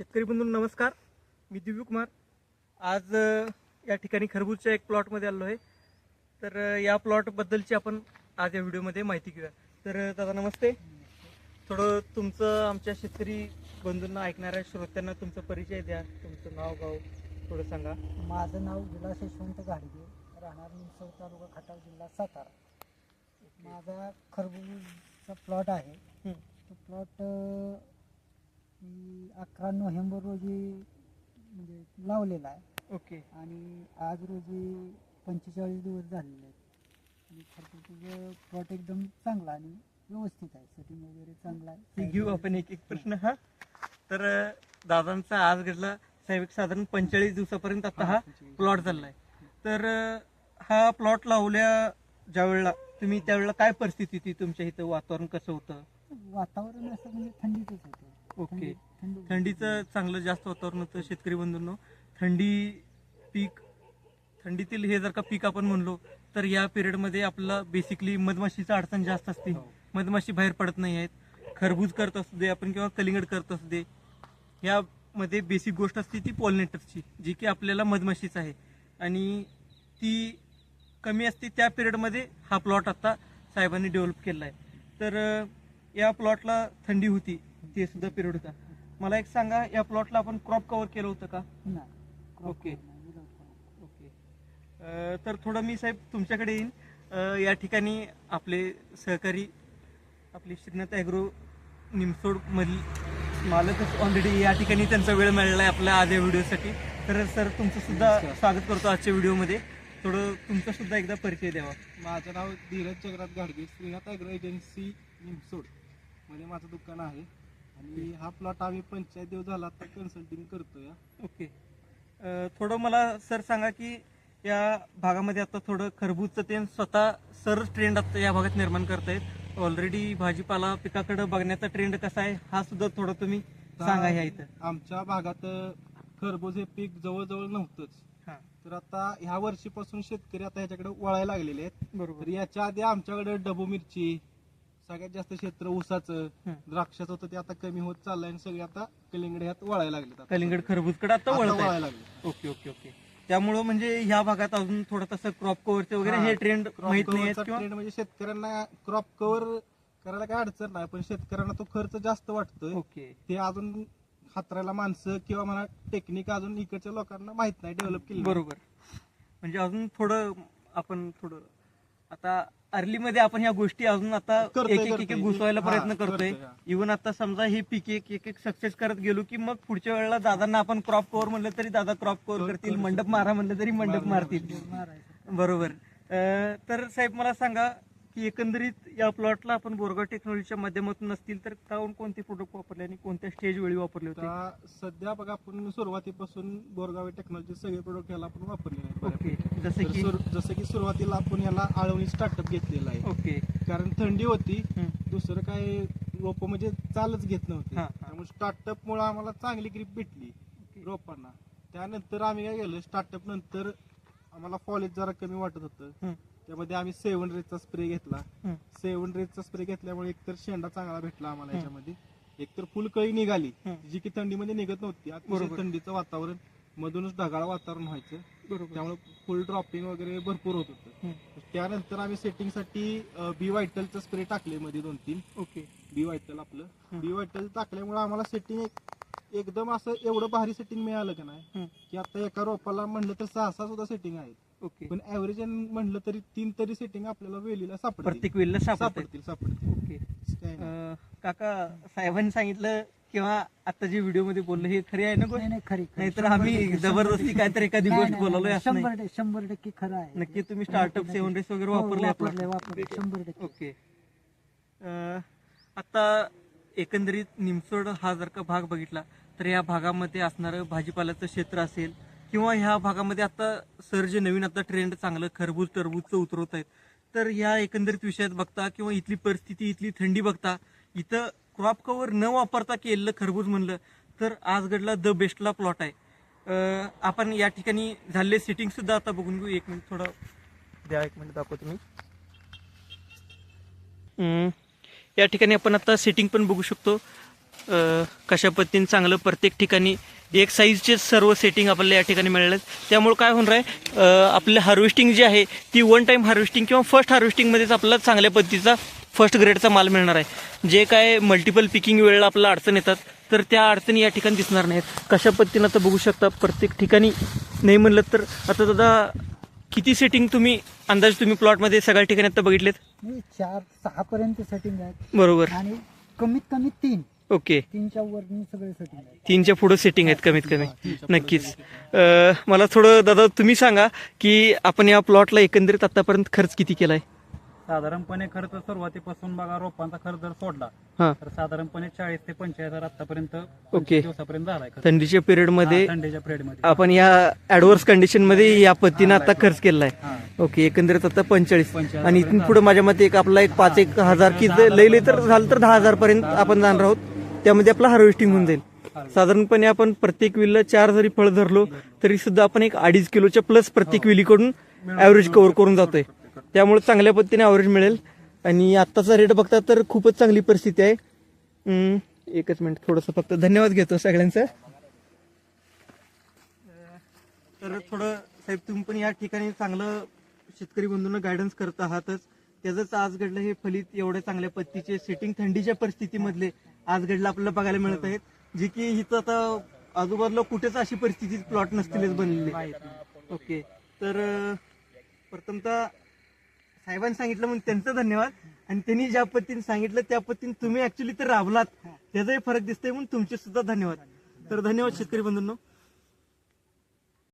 शेतकरी बंधू नमस्कार. मी दिव्य कुमार. आज या ठिकाणी खरबूजच्या एक प्लॉटमध्ये आलो आहे. तर या प्लॉटबद्दलची आपण आज या व्हिडिओमध्ये माहिती घेऊया. तर दादा नमस्ते. थोडं तुमचं आमच्या शेतकरी बंधूंना ऐकणाऱ्या श्रोत्यांना तुमचा परिचय द्या. तुमचं नाव गाव थोडं सांगा. माझं नाव विलास यशवंत गाडगे. राहणार निमसोड तालुका खटाव जिल्हा सातारा. माझा खरबूजचा प्लॉट आहे. तो प्लॉट अकरा नोव्हेंबर रोजी म्हणजे लावलेला आहे. ओके. आणि आज रोजी पंचेचाळीस दिवस झालेले आहेत. आणि खरबूजचं प्लॉट एकदम चांगला आणि व्यवस्थित आहे. सेटिंग वगैरे चांगला ते आहे घेऊ आपण एक एक प्रश्न हा. तर अ, दादांचा आज घडला साहेब एक साधारण पंचेचाळीस दिवसापर्यंत आता हा प्लॉट चाललाय. तर अ, हा प्लॉट लावल्या ज्या वेळेला तुम्ही त्यावेळेला काय परिस्थिती होती? तुमच्या इथं वातावरण कसं होतं? वातावरण असं म्हणजे थंडीचंच होतं. ओके. थंडी- थंडी थंडीचं चांगलं जास्त वातावरण होतं शेतकरी बंधूंनो. थंडी पीक थंडीतील हे जर का पीक आपण म्हणलो तर या पिरियडमध्ये आपल्याला बेसिकली मधमाशीचं अडचण जास्त असते. मधमाशी बाहेर पडत नाही आहेत. खरबूज करत असू दे आपण किंवा कलिंगड करत असू दे यामध्ये बेसिक गोष्ट असते ती पॉलिनेटरची जी की आपल्याला मधमाशीच आहे. आणि ती कमी असते त्या पिरियडमध्ये हा प्लॉट आता साहेबांनी डेव्हलप केला आहे तर या प्लॉटला थंडी होती. ते सुद्धा पिरियड होता. मला एक सांगा या प्लॉटला आपण क्रॉप कव्हर केलं होतं का? ओके. ओके अं, तर थोडं मी साहेब तुमच्याकडे येईन. या ठिकाणी आपले सहकारी आपले श्रीनाथ ॲग्रो निमसोड मधील मालकच ऑलरेडी या ठिकाणी त्यांचा वेळ मिळाला आहे आपल्या आज या व्हिडिओसाठी. तर सर तुमचं सुद्धा स्वागत करतो आजच्या व्हिडिओमध्ये. थोडं तुमचा सुद्धा एकदा परिचय द्यावा. माझं नाव धीरज जगन्नाथ गाडगे श्रीनाथ ॲग्रो एजन्सी निमसोड. मध्ये माझं दुकान आहे. आणि हा प्लॉट आम्ही पंचायत दिवस झाला आता कन्सल्टिंग करतोय. ओके. अं, थोडं मला सर सांगा की या भागामध्ये आता थोडं खरबूजचं ते स्वतः सर ट्रेंड आता या भागात निर्माण करतायत. ऑलरेडी भाजीपाला पिकाकडे बघण्याचा ट्रेंड कसा आहे हा सुद्धा थोडं तुम्ही सांगा ह्या इथं. आमच्या भागात खरबूज हे पीक जवळजवळ नव्हतंच. हा. तर आता ह्या वर्षीपासून शेतकरी आता ह्याच्याकडे वळायला लागलेले आहेत. बरोबर. तर याच्या आधी आमच्याकडे डबू मिरची सगळ्यात जास्त क्षेत्र ऊसाचं. द्राक्षाचं होतं ते आता कमी होत चाललंय आणि सगळे आता कलिंगड ह्यात वळायला लागलेत आता. कलिंगड खरबूजकडे आता वळायला लागले ओके ओके ओके. त्यामुळं म्हणजे ह्या भागात अजून थोडं तसं क्रॉप कव्हरचे वगैरे हा, ट्रेंड माहीत नाही ट्रेंड म्हणजे शेतकऱ्यांना क्रॉप कव्हर करायला काय अडचण नाही पण शेतकऱ्यांना तो खर्च जास्त वाटतोय. ओके. ते अजून हातरायला माणसं किंवा मला टेक्निक अजून इकडच्या लोकांना माहीत नाही डेव्हलप केली बरोबर. म्हणजे अजून थोडं आपण थोडं आता अर्ली मध्ये आपण ह्या गोष्टी अजून आता करतोय, एक एक एक करतोय. घुसवायला हा, प्रयत्न करतोय करतोय, हा. इव्हन आता समजा हे पीक एक एक एक सक्सेस करत गेलो की मग पुढच्या वेळेला दादांना आपण क्रॉप कव्हर म्हणलं तरी दादा क्रॉप कव्हर करू करतील. मंडप मारा म्हणलं तरी मंडप मारतील. बरोबर अं, तर साहेब मला सांगा की एकंदरीत या प्लॉटला आपण बोरगाव टेक्नॉलॉजीच्या माध्यमातून नसतील तर काहून कोणते प्रोडक्ट वापरले आणि कोणत्या स्टेज वेळी वापरले होते आता सध्या बघा आपण सुरुवातीपासून बोरगावी टेक्नॉलॉजी सगळे प्रोडक्ट याला आपण वापरले आहेत ओके बऱ्यापैकी. जसे तर की सुरु- जसं की सुरुवातीला आपण याला आळवणी स्टार्टअप घेतलेला आहे ओके कारण थंडी होती हम्म. दुसरं काय रोप म्हणजे चालच घेत नव्हते हा, हा. त्यामुळे स्टार्टअप मुळे आम्हाला चांगली ग्रीप भेटली रोपांना त्यानंतर आम्ही काय केलं स्टार्टअप नंतर आम्हाला फॉलेज जरा कमी वाटत होतं हम्म. त्यामध्ये आम्ही सेवन रेजचा स्प्रे घेतला. सेवन रेजचा स्प्रे घेतल्यामुळे एकतर शेंडा चांगला भेटला आम्हाला हम्म. याच्यामध्ये एकतर फुलकळी निघाली. जी की थंडीमध्ये निघत नव्हती अतिशय बरोबर. थंडीचं वातावरण मधूनच ढगाळ वातावरण व्हायचं बरोबर त्यामुळे फुल ड्रॉपिंग वगैरे भरपूर होत होतं. त्यानंतर आम्ही सेटिंगसाठी बी व्हायटलचं स्प्रे टाकले मध्ये दोन तीन ओके बी व्हायटल आपलं. बी व्हायटल टाकल्यामुळे आम्हाला सेटिंग एकदम असं एवढं भारी सेटिंग मिळालं का नाही. की आता एका रोपाला म्हणलं तर सहा सहा सुद्धा सेटिंग आहेत. ओके. पण ऍव्हरेज म्हणलं तरी तीन तरी सेटिंग आपल्याला वेलीला सापडतील. प्रत्येक वेळेला सापडत सापडतील सापडतील. ओके. काय नाही. अं, काका साहेबांनी सांगितलं किंवा आता जे व्हिडिओमध्ये बोललं हे खरी आहे ना गोष्ट? नाही नाही खरी खरी. नाहीतर आम्ही जबरदस्ती काहीतरी एखादी नाही, गोष्ट नाही, नाही शंभर टक्के- शंभर टक्के खरं आहे. नक्की तुम्ही स्टार्टअप सेवन रेस वगैरे हो, वापरले वापरले वापरले शंभर टक्के. ओके. अं, आता एकंदरीत निमसोड हा जर का भाग बघितला तर या भागामध्ये असणारं भाजीपाल्याचं क्षेत्र असेल किंवा ह्या भागामध्ये आता सर जे नवीन आता ट्रेंड चांगलं खरबूज टरबूजचं उतरवत आहेत तर या एकंदरीत विषयात बघता किंवा इथली परिस्थिती इथली थंडी बघता इथं क्रॉप कवर न वापरता केलेलं खरबूज म्हणलं तर आजगडला द बेस्टला प्लॉट आहे. आपण या ठिकाणी झालेले सिटिंगसुद्धा आता बघून घेऊ. एक मिनिट थोडं द्या एक मिनिट दाखवतो मी. या ठिकाणी आपण आता सेटिंग पण बघू शकतो. कशा पद्धतीने चांगलं प्रत्येक ठिकाणी एक साईजचे सर्व सेटिंग आपल्याला या ठिकाणी मिळाले त्यामुळे काय होणार आहे? आपलं हार्वेस्टिंग जी आहे ती वन टाईम हार्वेस्टिंग किंवा फर्स्ट हार्वेस्टिंगमध्येच आपल्याला चांगल्या पद्धतीचा फर्स्ट ग्रेडचा माल मिळणार आहे. जे काय मल्टिपल पिकिंग वेळेला आपल्याला अडचण येतात तर त्या अडचणी या ठिकाणी दिसणार नाहीत. कशा पद्धतीनं आता बघू शकता प्रत्येक ठिकाणी नाही म्हणलं तर आता दादा किती सेटिंग तुम्ही अंदाज तुम्ही प्लॉटमध्ये सगळ्या ठिकाणी आता बघितलेत? चार सहा पर्यंत सेटिंग आहे बरोबर. आणि कमीत कमी तीन. ओके. तीनच्या वर सगळे सेटिंग तीनच्या पुढं सेटिंग आहेत कमीत कमी. नक्कीच. अं, मला थोडं दादा तुम्ही सांगा की आपण या प्लॉटला एकंदरीत आतापर्यंत खर्च किती केलाय? साधारणपणे खर्च सुरुवातीपासून बघा रोपांचा खर्च जर सोडला हा. तर साधारणपणे चाळीस ते पंचेचाळीस हजार आतापर्यंत ओके. दिवसापर्यंत झालाय खर्च. थंडीच्या पिरियडमध्ये हा, थंडीच्या पिरियडमध्ये आपण या ऍडव्हर्स कंडिशनमध्ये या पद्धतीनं आता खर्च केलाय. हा. ओके एकंदरीत आता पंचेचाळीस. 45 आणि इथून पुढे माझ्या मते एक आपला एक पाच एक हजार की जर लई लई तर झालं तर दहा हजार पर्यंत आपण जाणार आहोत. त्यामध्ये आपलं हार्वेस्टिंग होऊन जाईल. साधारणपणे आपण प्रत्येक विलला चार जरी फळ धरलो तरी सुद्धा आपण एक अडीच किलोच्या प्लस प्रत्येक विलीकडून ऍव्हरेज कव्हर करून जातोय. त्यामुळे चांगल्या पद्धतीने ॲव्हरेज मिळेल. आणि आत्ताचा रेट बघता तर खूपच चांगली परिस्थिती आहे. एकच मिनिट थोडंसं फक्त धन्यवाद घेतो सगळ्यांचं. तर थोडं साहेब तुम्ही पण या ठिकाणी चांगलं शेतकरी बंधूंना गायडन्स करत आहातच. त्याचंच आज घडलं हे फलित एवढ्या चांगल्या पत्तीचे सेटिंग थंडीच्या परिस्थितीमधले आज घडलं आपल्याला बघायला मिळत आहेत. जे की इथं आता आजूबाजूला कुठेच अशी परिस्थिती प्लॉट नसतीलच बनलेले. ओके तर प्रथमतः साहेबांनी सांगितलं म्हणून त्यांचं धन्यवाद. आणि त्यांनी ज्या पद्धतीने सांगितलं त्या पद्धतीने तुम्ही ऍक्च्युली तर राबलात. त्याचाही फरक दिसतोय म्हणून तुमचे सुद्धा धन्यवाद. तर धन्यवाद शेतकरी बंधूंनो.